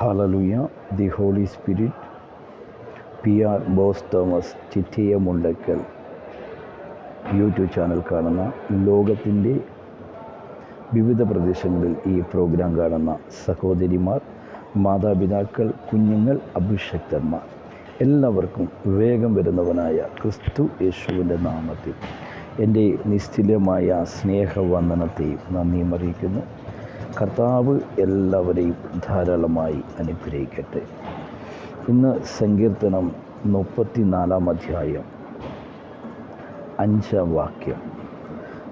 Hallelujah the holy spirit P R Bose Thomas Chittiya Mundakkal YouTube channel കാണുന്ന ലോകത്തിന്റെ വിവിധ പ്രദേശങ്ങളിൽ ഈ പ്രോഗ്രാം കാണുന്ന സഹോദരിമാർ മാതാപിതാക്കൾ കുഞ്ഞുങ്ങൾ അഭിഷക്തന്മാർ എല്ലാവർക്കും വേഗം വരുന്നവനായ ക്രിസ്തു യേശുവിന്റെ നാമത്തിൽ എന്റെ നിശ്ചിലമായ സ്നേഹവന്ദനത്തെയും നന്ദിയും അറിയിക്കുന്നു. കർത്താവ് എല്ലാവരെയും ധാരാളമായി അനുഗ്രഹിക്കട്ടെ. ഇന്ന് സങ്കീർത്തനം മുപ്പത്തിനാലാം അധ്യായം അഞ്ചാം വാക്യം.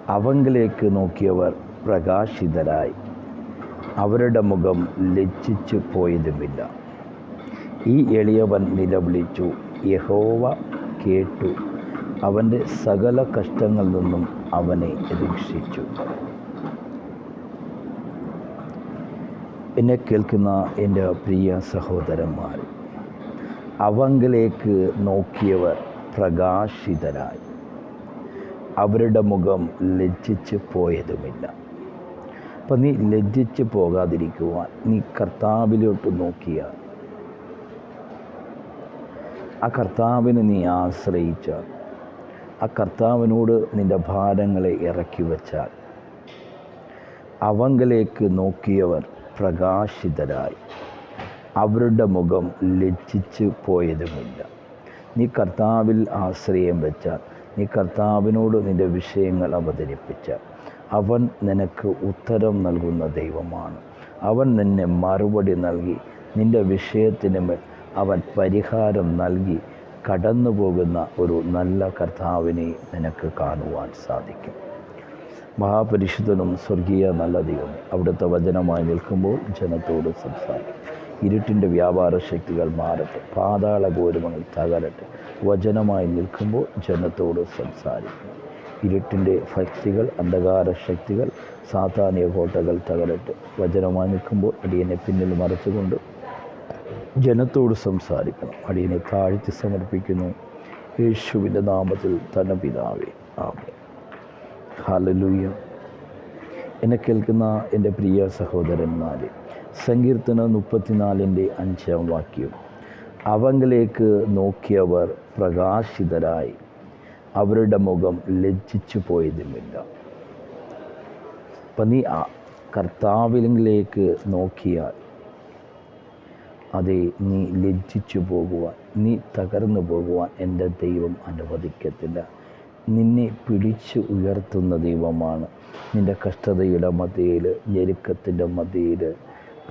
അവങ്കിലേക്ക് നോക്കിയവർ പ്രകാശിതരായി. അവരുടെ മുഖം ലജ്ജിച്ചു പോയതുമില്ല. ഈ എളിയവൻ നിലവിളിച്ചു യഹോവ കേട്ടു. അവന്റെ സകല കഷ്ടങ്ങളിൽ നിന്നും അവനെ രക്ഷിച്ചു. എന്നെ കേൾക്കുന്ന എന്റെ പ്രിയ സഹോദരന്മാർ അവങ്കിലേക്ക് നോക്കിയവർ പ്രകാശിതരായി. അവരുടെ മുഖം ലജ്ജിച്ച് പോയതുമില്ല. അപ്പം നീ ലജ്ജിച്ച് പോകാതിരിക്കുവാൻ നീ കർത്താവിലോട്ട് നോക്കിയാൽ ആ കർത്താവിനെ നീ ആശ്രയിച്ചാൽ ആ കർത്താവിനോട് നിന്റെ ഭാരങ്ങളെ ഇറക്കി വച്ചാൽ അവങ്കിലേക്ക് നോക്കിയവർ പ്രകാശിതരായി. അവരുടെ മുഖം ലജ്ജിച്ചു പോയതുമില്ല. നീ കർത്താവിൽ ആശ്രയം വെച്ചാൽ നീ കർത്താവിനോട് നിന്റെ വിഷയങ്ങൾ അവതരിപ്പിച്ചാൽ. അവൻ നിനക്ക് ഉത്തരം നൽകുന്ന ദൈവമാണ്. അവൻ നിന്നെ മറുപടി നൽകി നിന്റെ വിഷയത്തിന് മേൽ അവൻ പരിഹാരം നൽകി കടന്നു പോകുന്ന ഒരു നല്ല കർത്താവിനെ നിനക്ക് കാണുവാൻ സാധിക്കും. മഹാപരിശുദ്ധനും സ്വർഗീയ നല്ല അവിടുത്തെ വചനമായി നിൽക്കുമ്പോൾ ജനത്തോട് സംസാരിക്കും. ഇരുട്ടിന്റെ വ്യാപാര ശക്തികൾ മാറട്ടെ. പാതാള ഗോരുമങ്ങൾ തകരട്ടെ. വചനമായി നിൽക്കുമ്പോൾ ജനത്തോട് സംസാരിക്കും. ഇരുട്ടിന്റെ ശക്തികൾ അന്ധകാര ശക്തികൾ സാധാന്യ കോട്ടകൾ തകരട്ടെ. വചനമായി നിൽക്കുമ്പോൾ അടിയനെ പിന്നിൽ മറച്ചുകൊണ്ട് ജനത്തോട് സംസാരിക്കണം. അടിയനെ താഴ്ത്തി സമർപ്പിക്കുന്നു. യേശുവിന്റെ നാമത്തിൽ തന്നെ പിതാവേ. ആമേ ഹാലലൂയ എന്നെ കേൾക്കുന്ന എന്റെ പ്രിയ സഹോദരന്മാർ സങ്കീർത്തന മുപ്പത്തിനാലിന്റെ അഞ്ചാം വാക്യം. അവങ്കിലേക്ക് നോക്കിയവർ പ്രകാശിതരായി. അവരുടെ മുഖം ലജ്ജിച്ചു പോയതുമില്ല. അപ്പം നീ ആ കർത്താവിലേക്ക് നോക്കിയാൽ അതെ നീ ലജ്ജിച്ചു പോകുവാൻ നീ തകർന്നു പോകുവാൻ എന്റെ ദൈവം അനുവദിക്കത്തില്ല. നിന്നെ പിടിച്ചു ഉയർത്തുന്ന ദൈവമാണ്. നിന്റെ കഷ്ടതയുടെ മധ്യയിൽ ഞെരുക്കത്തിന്റെ മധ്യയിൽ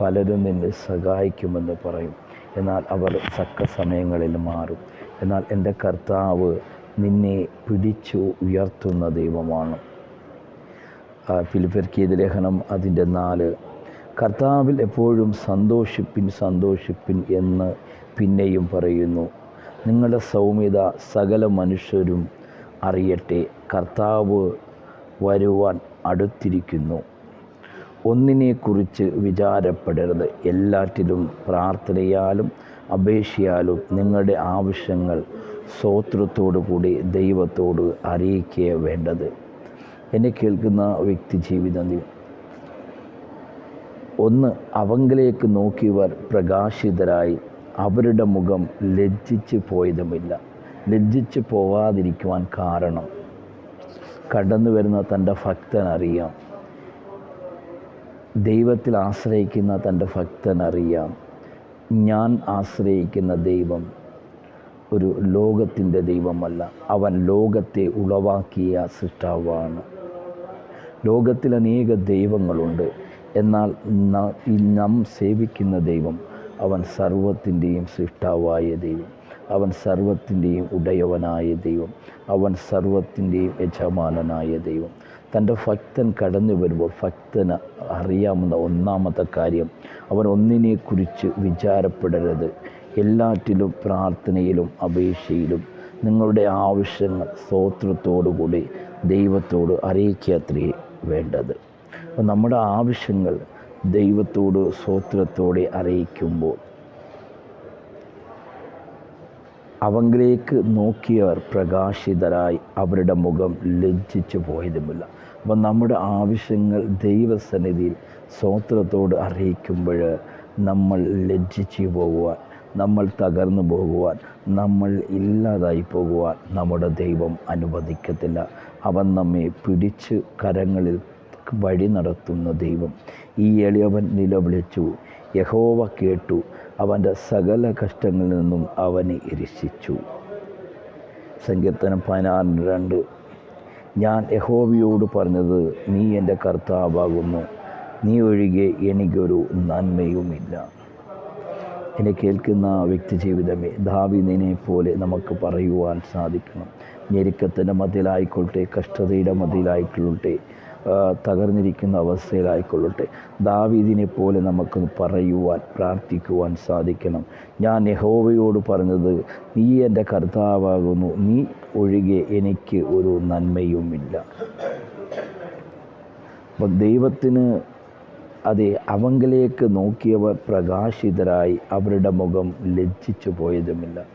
പലരും നിന്നെ സഹായിക്കുമെന്ന് പറയും. എന്നാൽ അവർ ചക്ക സമയങ്ങളിൽ മാറും. എന്നാൽ എന്റെ കർത്താവ് നിന്നെ പിടിച്ചു ഉയർത്തുന്ന ദൈവമാണ്. ഫിലിപ്പർക്കിയത് ലേഖനം അതിന്റെ നാല്. കർത്താവിൽ എപ്പോഴും സന്തോഷിപ്പിൻ സന്തോഷിപ്പിൻ എന്ന് പിന്നെയും പറയുന്നു. നിങ്ങളുടെ സൗമ്യത സകല മനുഷ്യരും അറിയട്ടെ. കർത്താവ് വരുവാൻ അടുത്തിരിക്കുന്നു. ഒന്നിനെക്കുറിച്ച് വിചാരപ്പെടരുത്. എല്ലാറ്റിലും പ്രാർത്ഥനയാലും അപേക്ഷയാലും നിങ്ങളുടെ ആവശ്യങ്ങൾ സ്വോത്രത്തോടു കൂടി ദൈവത്തോട് അറിയിക്കുക വേണ്ടത്. എന്നെ കേൾക്കുന്ന വ്യക്തി ജീവിതം ഒന്ന് അവങ്കിലേക്ക് നോക്കിയവർ പ്രകാശിതരായി. അവരുടെ മുഖം ലജ്ജിച്ച് പോയതുമില്ല. ലജ്ജിച്ച് പോവാതിരിക്കുവാൻ കാരണം. കടന്നു വരുന്ന തന്റെ ഭക്തനറിയാം. ദൈവത്തിൽ ആശ്രയിക്കുന്ന തന്റെ ഭക്തനറിയാം. ഞാൻ ആശ്രയിക്കുന്ന ദൈവം ഒരു ലോകത്തിന്റെ ദൈവമല്ല. അവൻ ലോകത്തെ ഉളവാക്കിയ സൃഷ്ടാവാണ്. ലോകത്തിൽ അനേക ദൈവങ്ങളുണ്ട്. എന്നാൽ നാം സേവിക്കുന്ന ദൈവം അവൻ സർവത്തിന്റെയും സൃഷ്ടാവായ ദൈവം. അവൻ സർവത്തിന്റെയും ഉടയവനായ ദൈവം. അവൻ സർവത്തിന്റെയും യജമാനനായ ദൈവം. തന്റെ ഭക്തൻ കടന്നു വരുമ്പോൾ ഭക്തന് അറിയാവുന്ന ഒന്നാമത്തെ കാര്യം അവൻ ഒന്നിനെക്കുറിച്ച് വിചാരപ്പെടരുത്. എല്ലാറ്റിലും പ്രാർത്ഥനയിലും അപേക്ഷയിലും നിങ്ങളുടെ ആവശ്യങ്ങൾ സ്തോത്രത്തോടുകൂടി ദൈവത്തോട് അറിയിക്കാത്രേ വേണ്ടത്. അപ്പം നമ്മുടെ ആവശ്യങ്ങൾ ദൈവത്തോട് സ്തോത്രത്തോടെ അറിയിക്കുമ്പോൾ അവങ്കിലേക്ക് നോക്കിയവർ പ്രകാശിതരായി അവരുടെ മുഖം ലജ്ജിച്ചു പോയതുമില്ല. അപ്പം നമ്മുടെ ആവശ്യങ്ങൾ ദൈവസന്നിധിയിൽ സ്വോത്രത്തോട് അറിയിക്കുമ്പോൾ നമ്മൾ ലജ്ജിച്ചു പോകുവാൻ നമ്മൾ തകർന്നു പോകുവാൻ നമ്മൾ ഇല്ലാതായി പോകുവാൻ നമ്മുടെ ദൈവം അനുവദിക്കത്തില്ല. അവൻ നമ്മെ പിടിച്ച് കരങ്ങളിൽ വഴി നടത്തുന്ന ദൈവം. ഈ എളിയവൻ നിലവിളിച്ചു യഹോവ കേട്ടു. അവന്റെ സകല കഷ്ടങ്ങളിൽ നിന്നും അവനെ രക്ഷിച്ചു. സങ്കീർത്തനം പതിനാറിന് രണ്ട്. ഞാൻ യഹോവയോട് പറഞ്ഞത് നീ എന്റെ കർത്താവാകുന്നു. നീ ഒഴികെ എനിക്കൊരു നന്മയുമില്ല. എന്നെ കേൾക്കുന്ന വ്യക്തി ജീവിതമേ ദാവിദിനെ പോലെ നമുക്ക് പറയുവാൻ സാധിക്കണം. ഞെരുക്കത്തിന്റെ മതിലായിക്കൊള്ളട്ടെ കഷ്ടതയുടെ മധ്യയിലായിക്കൊള്ളട്ടെ ആ, തകർന്നിരിക്കുന്ന അവസ്ഥയിലായിക്കൊള്ളട്ടെ. ദാവീദിനെ പോലെ നമുക്ക് പറയുവാൻ പ്രാർത്ഥിക്കുവാൻ സാധിക്കണം. ഞാൻ യഹോവയോട് പറഞ്ഞത് നീ എന്റെ കർത്താവാകുന്നു. നീ ഒഴികെ എനിക്ക് ഒരു നന്മയുമില്ല. അപ്പം ദൈവത്തിന് അതെ അവങ്കിലേക്ക് നോക്കിയവർ പ്രകാശിതരായി അവരുടെ മുഖം ലജ്ജിച്ചു പോയതുമില്ല.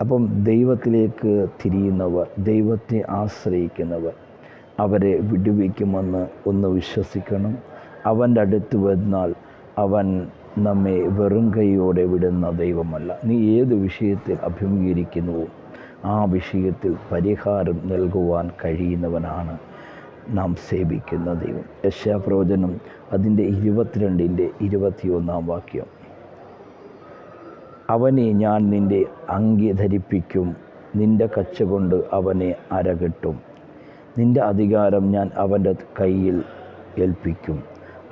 അപ്പം ദൈവത്തിലേക്ക് തിരിയുന്നവർ ദൈവത്തെ ആശ്രയിക്കുന്നവർ അവരെ വിടുവിക്കുമെന്ന് ഒന്ന് വിശ്വസിക്കണം. അവന്റെ അടുത്ത് വന്നാൽ അവൻ നമ്മെ വെറും കൈയോടെ വിടുന്ന ദൈവമല്ല. നീ ഏത് വിഷയത്തിൽ അഭിമുഖീകരിക്കുന്നുവോ ആ വിഷയത്തിൽ പരിഹാരം നൽകുവാൻ കഴിയുന്നവനാണ് നാം സേവിക്കുന്ന ദൈവം. യശാപ്രവചനം അതിന്റെ ഇരുപത്തിരണ്ടിന്റെ ഇരുപത്തിയൊന്നാം വാക്യം. അവനെ ഞാൻ നിന്റെ അങ്കി ധരിപ്പിക്കും. നിന്റെ കച്ച കൊണ്ട് അവനെ അരകെട്ടും. നിന്റെ അധികാരം ഞാൻ അവന്റെ കയ്യിൽ ഏൽപ്പിക്കും.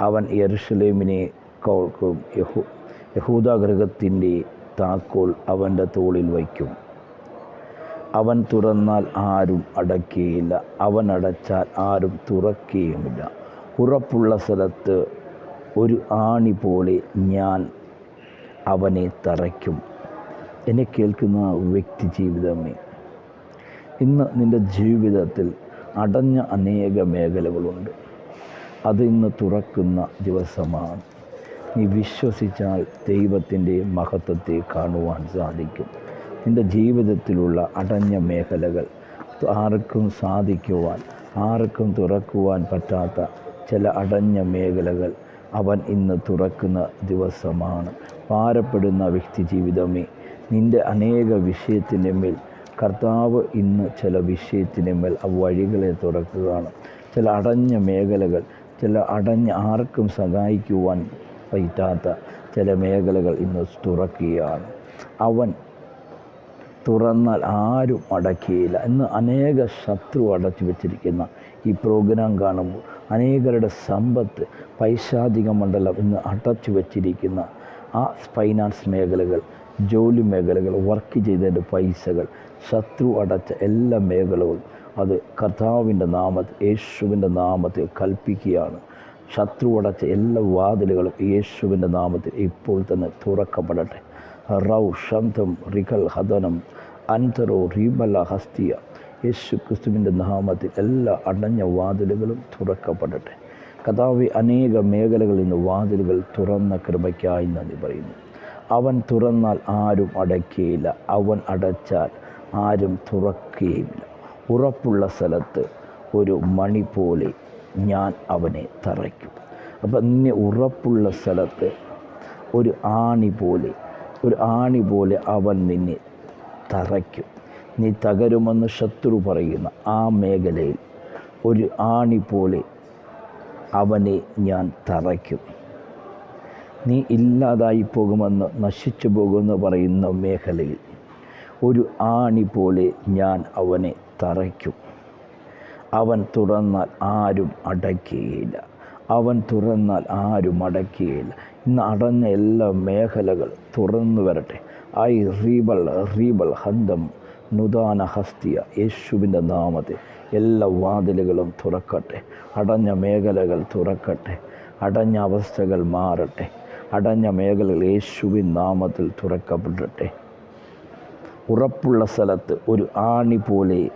അവൻ യെറുഷലേമിനെ കോൾക്കും യഹൂ യഹൂദാഗ്രഹത്തിന്റെ താക്കോൽ അവന്റെ തോളിൽ വയ്ക്കും. അവൻ തുറന്നാൽ ആരും അടയ്ക്കുകയില്ല അവൻ അടച്ചാൽ ആരും തുറക്കുകയുമില്ല ഉറപ്പുള്ള സ്ഥലത്ത് ഒരു ആണി പോലെ ഞാൻ അവനെ തറയ്ക്കും. എന്നെ കേൾക്കുന്ന വ്യക്തി ജീവിതമേ ഇന്ന് നിന്റെ ജീവിതത്തിൽ അടഞ്ഞ അനേക മേഖലകളുണ്ട്. അത് ഇന്ന് തുറക്കുന്ന ദിവസമാണ്. നീ വിശ്വസിച്ചാൽ ദൈവത്തിന്റെ മഹത്വത്തെ കാണുവാൻ സാധിക്കും. നിന്റെ ജീവിതത്തിലുള്ള അടഞ്ഞ മേഖലകൾ ആർക്കും സാധിക്കുവാൻ ആർക്കും തുറക്കുവാൻ പറ്റാത്ത ചില അടഞ്ഞ മേഖലകൾ അവൻ ഇന്ന് തുറക്കുന്ന ദിവസമാണ്. ഭാരപ്പെടുന്ന വ്യക്തി ജീവിതമേ നിന്റെ അനേക വിഷയത്തിന്റെ മേൽ കർത്താവ് ഇന്ന് ചില വിഷയത്തിന്റെ മേൽ ആ വഴികളെ തുറക്കുകയാണ്. ചില അടഞ്ഞ മേഖലകൾ ചില അടഞ്ഞ ആർക്കും സഹായിക്കുവാൻ പറ്റാത്ത ചില മേഖലകൾ ഇന്ന് തുറക്കുകയാണ്. അവൻ തുറന്നാൽ ആരും അടക്കിയില്ല ഇന്ന് അനേക ശത്രു അടച്ചു വെച്ചിരിക്കുന്ന ഈ പ്രോഗ്രാം കാണുമ്പോൾ അനേകരുടെ സമ്പത്ത് പൈശാചിക മണ്ഡലം ഇന്ന് അടച്ചു വെച്ചിരിക്കുന്ന ആ ഫൈനാൻസ് മേഖലകൾ ജോലി മേഖലകൾ വർക്ക് ചെയ്തതിന്റെ പൈസകൾ ശത്രു അടച്ച എല്ലാ മേഖലകളും അത് കർത്താവിന്റെ നാമത്തിൽ യേശുവിന്റെ നാമത്തിൽ കൽപ്പിക്കുകയാണ്. ശത്രു അടച്ച എല്ലാ വാതിലുകളും യേശുവിന്റെ നാമത്തിൽ ഇപ്പോൾ തന്നെ തുറക്കപ്പെടട്ടെ. റൗ ഷന്തം റിഖൽ ഹദനം അന്തരോ റീബല ഹസ്തിയ യേശു ക്രിസ്തുവിന്റെ നാമത്തിൽ എല്ലാ അടഞ്ഞ വാതിലുകളും തുറക്കപ്പെടട്ടെ. കഥാവി അനേക മേഖലകളിൽ നിന്ന് വാതിലുകൾ തുറന്ന കൃപയ്ക്കായി നന്ദി പറയുന്നു. അവൻ തുറന്നാൽ ആരും അടയ്ക്കുകയില്ല അവൻ അടച്ചാൽ ആരും തുറക്കുകയില്ല ഉറപ്പുള്ള സ്ഥലത്ത് ഒരു മണി പോലെ ഞാൻ അവനെ തറയ്ക്കും. അപ്പം നിന്നെ ഉറപ്പുള്ള സ്ഥലത്ത് ഒരു ആണി പോലെ ഒരു ആണി പോലെ അവൻ നിന്നെ തറയ്ക്കും. നീ തകരുമെന്ന് ശത്രു പറയുന്ന ആ മേഖലയിൽ ഒരു ആണി പോലെ അവനെ ഞാൻ തറയ്ക്കും. നീ ഇല്ലാതായി പോകുമെന്ന് നശിച്ചു പോകുമെന്ന് പറയുന്ന മേഖലയിൽ ഒരു ആണി പോലെ ഞാൻ അവനെ തറയ്ക്കും. അവൻ തുറന്നാൽ ആരും അടയ്ക്കുകയില്ല. അവൻ തുറന്നാൽ ആരും അടയ്ക്കുകയില്ല. ഇന്ന് അടഞ്ഞ എല്ലാ മേഖലകൾ തുറന്നു വരട്ടെ. ഐ റീബൾ റീബൾ ഹന്തം നുദാന ഹസ്തിയ യേശുവിന്റെ നാമത്തെ എല്ലാ വാതിലുകളും തുറക്കട്ടെ. അടഞ്ഞ മേഖലകൾ തുറക്കട്ടെ. അടഞ്ഞ അവസ്ഥകൾ മാറട്ടെ. അടഞ്ഞ മേഖലകൾ യേശുവിൻ നാമത്തിൽ തുറക്കപ്പെടട്ടെ. ഉറപ്പുള്ള സ്ഥലത്ത് ഒരു ആണി പോലെ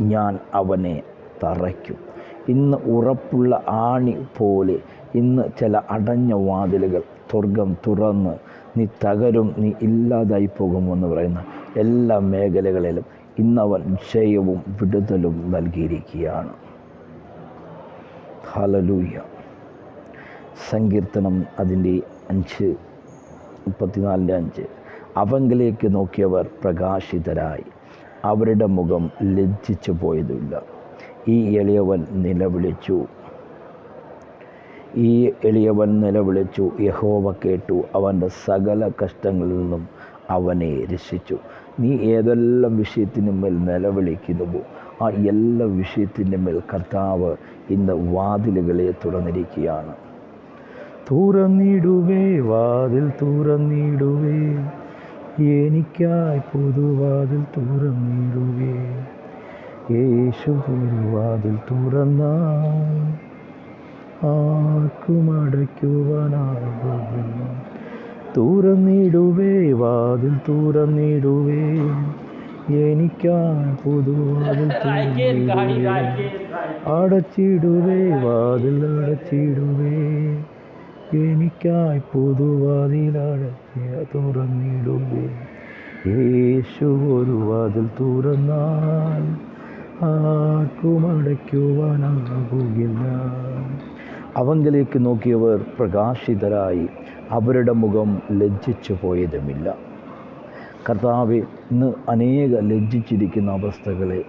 ഞാൻ അവനെ തറയ്ക്കും. ഇന്ന് ഉറപ്പുള്ള ആണി പോലെ ഇന്ന് ചില അടഞ്ഞ വാതിലുകൾ സ്വർഗം തുറന്ന് നീ തകരും നീ ഇല്ലാതായി പോകുമെന്ന് പറയുന്ന എല്ലാ മേഖലകളിലും ഇന്നവൻ ജയവും വിടുതലും നൽകിയിരിക്കുകയാണ്. ഹലലൂയ സങ്കീർത്തനം അതിന്റെ അഞ്ച് മുപ്പത്തിനാലിന്റെ അഞ്ച്. അവങ്കിലേക്ക് നോക്കിയവർ പ്രകാശിതരായി. അവരുടെ മുഖം ലജ്ജിച്ചു പോയതുമില്ല. ഈ എളിയവൻ നിലവിളിച്ചു. ഈ എളിയവൻ നിലവിളിച്ചു. യഹോവ കേട്ടു. അവന്റെ സകല കഷ്ടങ്ങളിൽ നിന്നും അവനെ രക്ഷിച്ചു. നീ ഏതെല്ലാം വിഷയത്തിനു മേൽ നിലവിളിക്കുന്നുവോ ആ എല്ലാ വിഷയത്തിന്റെ മേൽ കർത്താവ് ഇന്ന് വാതിലുകളെ തുറന്നിരിക്കുകയാണ്. തുറന്നിടുവേ വാതിൽ തുറന്നിടുവേ. എനിക്കായി പുതുവാതിൽ തുറന്നിടുവേ. യേശു പുതുവാതിൽ തുറന്ന ആർക്കും അടയ്ക്കുവാനാകുന്നു തുറന്നിടുവേ വാതിൽ തുറന്നിടുവേ. എനിക്കായി പുതുവാതിൽ തുറന്നിടുവേ. അടച്ചിടുവേ വാതിൽ അടച്ചിടുവേ. എനിക്കായി പുതുവാതിൽ തുറന്നിടുമ്പോൾ യേശു ഒരു വാതിൽ തുറന്നാൽ ആർക്കും അടയ്ക്കുവാനാകുകില്ല. അവങ്കിലേക്ക് നോക്കിയവർ പ്രകാശിതരായി അവരുടെ മുഖം ലജ്ജിച്ചു പോയതുമില്ല. കർത്താവ് ഇന്ന് അനേക ലജ്ജിച്ചിരിക്കുന്ന അവസ്ഥകളെ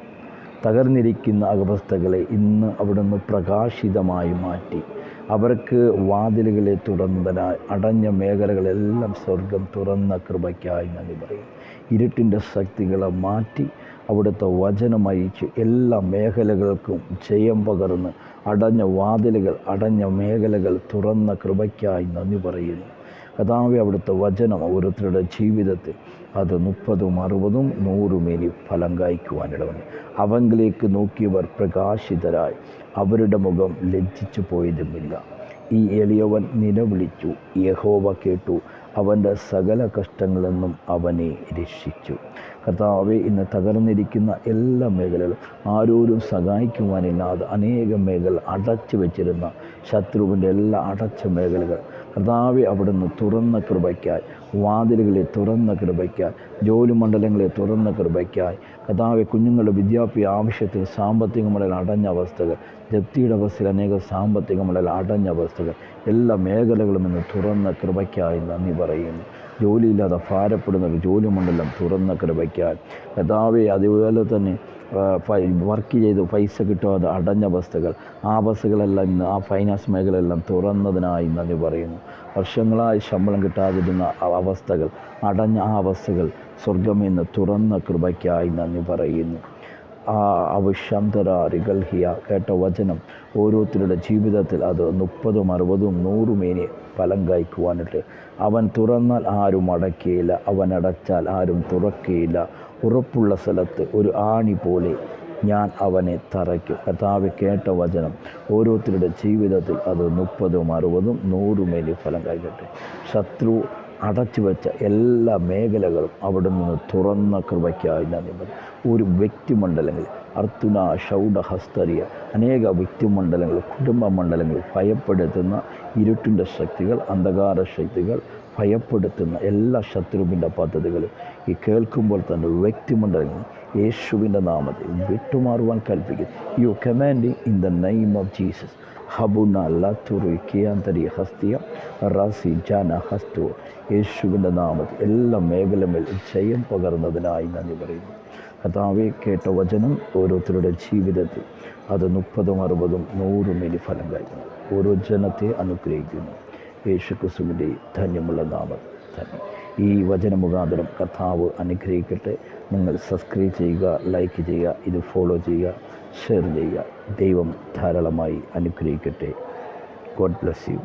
തകർന്നിരിക്കുന്ന അവസ്ഥകളെ ഇന്ന് അവിടുന്ന് പ്രകാശിതമായി മാറ്റി. അവർക്ക് വാതിലുകളെ തുറന്നതിനായി അടഞ്ഞ മേഖലകളെല്ലാം സ്വർഗം തുറന്ന കൃപയ്ക്കായി നന്ദി പറയും. ഇരുട്ടിന്റെ ശക്തികളെ മാറ്റി അവിടുത്തെ വചനമയച്ച് എല്ലാ മേഖലകൾക്കും ജയം പകർന്ന് അടഞ്ഞ വാതിലുകൾ അടഞ്ഞ മേഖലകൾ തുറന്ന കൃപയ്ക്കായി നന്ദി പറയുന്നു. കഥാവി അവിടുത്തെ വചനം ഓരോരുത്തരുടെ ജീവിതത്തിൽ അത് മുപ്പതും അറുപതും നൂറും ഇനി ഫലം കായ്ക്കുവാനിടവന്നു. അവങ്കിലേക്ക് നോക്കിയവർ പ്രകാശിതരായി. അവരുടെ മുഖം ലജ്ജിച്ചു പോയതുമില്ല. ഈ എളിയവൻ നിലവിളിച്ചു. യഹോവ കേട്ടു. അവന്റെ സകല കഷ്ടങ്ങളെന്നും അവനെ രക്ഷിച്ചു. കർത്താവെ ഇന്ന് തകർന്നിരിക്കുന്ന എല്ലാ മേഖലകളും ആരോരും സഹായിക്കുവാനില്ലാതെ അനേകം മേഖല അടച്ചു വെച്ചിരുന്ന ശത്രുവിന്റെ എല്ലാ അടച്ച മേഖലകൾ കർത്താവെ അവിടുന്ന് തുറന്ന കൃപയ്ക്കായി വാതിലുകളെ തുറന്ന കൃപയ്ക്കായി ജോലി മണ്ഡലങ്ങളെ തുറന്ന കൃപയ്ക്കായി. കർത്താവെ കുഞ്ഞുങ്ങളുടെ വിദ്യാഭ്യാസ ആവശ്യത്തിൽ സാമ്പത്തിക മണ്ഡലം അടഞ്ഞ അവസ്ഥകൾ ജപ്തിയുടെ അവസ്ഥയിൽ അനേക സാമ്പത്തിക മണ്ഡലം അടഞ്ഞ അവസ്ഥകൾ എല്ലാ മേഖലകളും ഇന്ന് തുറന്ന കൃപയ്ക്കായി നന്ദി പറയുന്നു. ജോലിയില്ലാതെ ഭാരപ്പെടുന്ന ജോലി മണ്ഡലം തുറന്ന കൃപയ്ക്കായി കഥാവെ അതുപോലെ തന്നെ വർക്ക് ചെയ്ത് പൈസ കിട്ടാതെ അടഞ്ഞ അവസ്ഥകൾ ആ അവസ്ഥകളെല്ലാം ഇന്ന് ആ ഫൈനാൻസ് മേഖലയെല്ലാം തുറന്നതിനായി നന്ദി പറയുന്നു. വർഷങ്ങളായി ശമ്പളം കിട്ടാതിരുന്ന അവസ്ഥകൾ അടഞ്ഞ ആ അവസ്ഥകൾ സ്വർഗമെന്ന് തുറന്ന കൃപയ്ക്കായി നന്ദി പറയുന്നു. ആ അവിശന്തരാരികൽഹിയ കേട്ട വചനം ഓരോരുത്തരുടെ ജീവിതത്തിൽ അത് മുപ്പതും അറുപതും നൂറുമേനി ഫലം കായ്ക്കുവാനിട്ട്. അവൻ തുറന്നാൽ ആരും അടയ്ക്കുകയില്ല അവൻ അടച്ചാൽ ആരും തുറക്കുകയില്ല ഉറപ്പുള്ള സ്ഥലത്ത് ഒരു ആണി പോലെ ഞാൻ അവനെ തറയ്ക്കും. കർത്താവ് കേട്ട വചനം ഓരോരുത്തരുടെ ജീവിതത്തിൽ അത് മുപ്പതും അറുപതും നൂറുമേനി ഫലം കഴിക്കട്ടെ ശത്രു അടച്ചു വെച്ച എല്ലാ മേഖലകളും അവിടെ നിന്ന് തുറന്ന കൃപയ്ക്കായി നന്ദി ഒരു വ്യക്തിമണ്ഡലങ്ങൾ അർത്തുന ഷൗഡ ഹസ്തരിയ അനേക വ്യക്തിമണ്ഡലങ്ങൾ കുടുംബ മണ്ഡലങ്ങൾ ഭയപ്പെടുത്തുന്ന ഇരുട്ടിന്റെ ശക്തികൾ അന്ധകാര ശക്തികൾ ഭയപ്പെടുത്തുന്ന എല്ലാ ശത്രുവിന്റെ പദ്ധതികളും ഈ കേൾക്കുമ്പോൾ തന്നെ വ്യക്തിമണ്ഡലങ്ങൾ യേശുവിന്റെ നാമത്തിൽ വിട്ടുമാറുവാൻ കൽപ്പിക്കുന്നു. You commanding in the name of Jesus ഹബുന ലത്തുറി ഹസ്തിയ റാസി ജാന ഹസ്തു യേശുവിന്റെ നാമത്തിൽ എല്ലാ മേഖലകളിൽ ജയം പകർന്നതിനായി നന്ദി പറയുന്നു. കഥാവെ കേട്ട വചനം ഓരോരുത്തരുടെ ജീവിതത്തിൽ അത് മുപ്പതും അറുപതും നൂറും ഇനി ഫലം കഴിക്കുന്നു ഓരോ ജനത്തെ അനുഗ്രഹിക്കുന്നു. യേശു ക്രിസ്തുവിന്റെ ധന്യമുള്ള നാമം തന്നെ. ഈ വചന മുഖാന്തരം കർത്താവ് അനുഗ്രഹിക്കട്ടെ. നിങ്ങൾ സബ്സ്ക്രൈബ് ചെയ്യുക ലൈക്ക് ചെയ്യുക ഇത് ഫോളോ ചെയ്യുക ഷെയർ ചെയ്യുക. ദൈവം ധാരാളമായി അനുഗ്രഹിക്കട്ടെ. God bless you